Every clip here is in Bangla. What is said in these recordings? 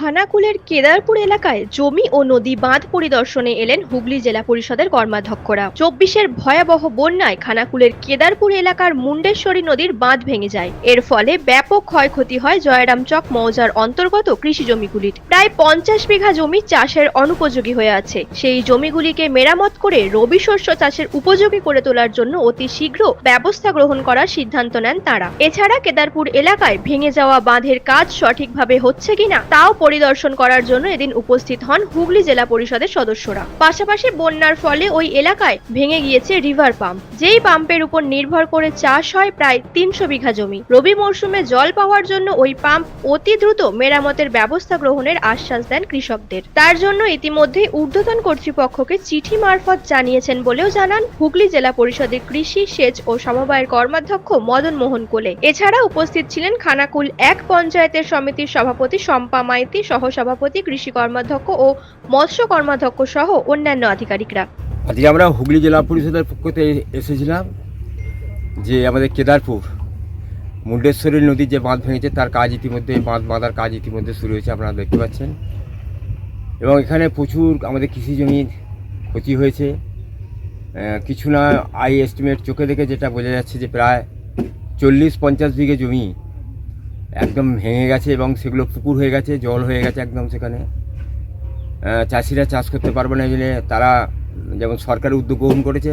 খানাকুলের কেদারপুর এলাকায় জমি ও নদী বাঁধ পরিদর্শনে এলেন হুগলি জেলা পরিষদের কর্মাধ্যক্ষরা। চব্বিশের ভয়াবহ বন্যায় খানাকুলের কেদারপুর এলাকার মুন্ডেশ্বরী নদীর বাঁধ ভেঙে যায়। এর ফলে ব্যাপক ক্ষয়ক্ষতি হয় জয়রামচক মৌজার অন্তর্গত কৃষি জমিগুলির। প্রায় পঞ্চাশ বিঘা জমি চাষের অনুপযোগী হয়ে আছে। সেই জমিগুলিকে মেরামত করে রবি শস্য চাষের উপযোগী করে তোলার জন্য অতি শীঘ্র ব্যবস্থা গ্রহণ করার সিদ্ধান্ত নেন তারা। এছাড়া কেদারপুর এলাকায় ভেঙে যাওয়া বাঁধের কাজ সঠিকভাবে হচ্ছে কিনা, তাও পরিদর্শন করার জন্য এদিন উপস্থিত হন হুগলি জেলা পরিষদের সদস্যরা। পাশাপাশি বন্যার ফলে ওই এলাকায় ভেঙে গিয়েছে রিভার পাম্প। যেই পাম্পের উপর নির্ভর করে চাষ হয় প্রায় তিনশো বিঘা জমি। রবি মরশুমে জল পাওয়ার জন্য ওই পাম্প অতি দ্রুত মেরামতের ব্যবস্থা গ্রহণের আশ্বাস দেন কৃষকদের। তার জন্য ইতিমধ্যেই ঊর্ধ্বতন কর্তৃপক্ষকে চিঠি মারফত জানিয়েছেন বলেও জানান হুগলি জেলা পরিষদের কৃষি, সেচ ও সমবায়ের কর্মাধ্যক্ষ মদন মোহন কোলে। এছাড়া উপস্থিত ছিলেন খানাকুল এক পঞ্চায়েতের সমিতির সভাপতি শম্পা মাইতি সহ সভাপতি কৃষি কর্মাধ্যক্ষ ও মৎস্য কর্মাধ্যক্ষ সহ অন্যান্য আধিকারিকরা। আজকে আমরা হুগলি জেলা পরিষদের পক্ষ থেকে এসেছিলাম যে আমাদের কেদারপুর, মুন্ডেশ্বরী নদীর যে বাঁধ ভেঙেছে, তার কাজ ইতিমধ্যে, বাঁধ বাঁধার কাজ ইতিমধ্যে শুরু হয়েছে, আপনারা দেখতে পাচ্ছেন। এবং এখানে প্রচুর আমাদের কৃষি জমির ক্ষতি হয়েছে। কিছু না আই এস্টিমেট চোখে দেখে যেটা বোঝা যাচ্ছে যে প্রায় চল্লিশ পঞ্চাশ বিঘে জমি একদম ভেঙে গেছে এবং সেগুলো পুকুর হয়ে গেছে, জল হয়ে গেছে একদম সেখানে। চাষিরা চাষ করতে পারবে না জন্য তারা যেমন সরকার উদ্যোগ গ্রহণ করেছে,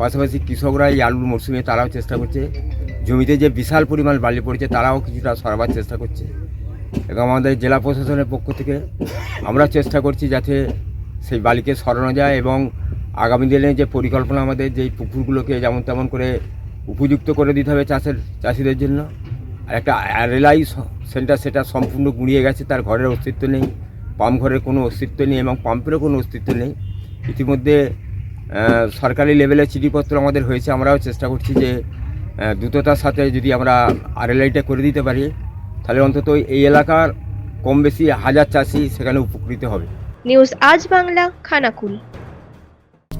পাশাপাশি কৃষকরা এই আলুর মরশুমে তারাও চেষ্টা করছে। জমিতে যে বিশাল পরিমাণ বালি পড়েছে তারাও কিছুটা সরাবার চেষ্টা করছে। এবং আমাদের জেলা প্রশাসনের পক্ষ থেকে আমরা চেষ্টা করছি যাতে সেই বালিকে সরানো যায় এবং আগামী দিনে যে পরিকল্পনা আমাদের, যেই পুকুরগুলোকে যেমন তেমন করে উপযুক্ত করে দিতে হবে চাষের, চাষিদের জন্য। আর একটা রেলাই সেন্টার সেটা সম্পূর্ণ গুঁড়িয়ে গেছে, তার ঘরের অস্তিত্ব নেই পাম্প ঘরের কোনো অস্তিত্ব নেই এবং পাম্পেরও কোনো অস্তিত্ব নেই। ইতিমধ্যে সরকারি লেভেলে চিঠিপত্র আমাদের হয়েছে, আমরাও চেষ্টা করছি যে দ্রুততার সাথে যদি আমরা আরএলআইটা করে দিতে পারি, তাহলে অন্তত এই এলাকার কম বেশি হাজার চাষি সেখানে উপকৃত হবে। নিউজ আজ বাংলা, খানাকুল।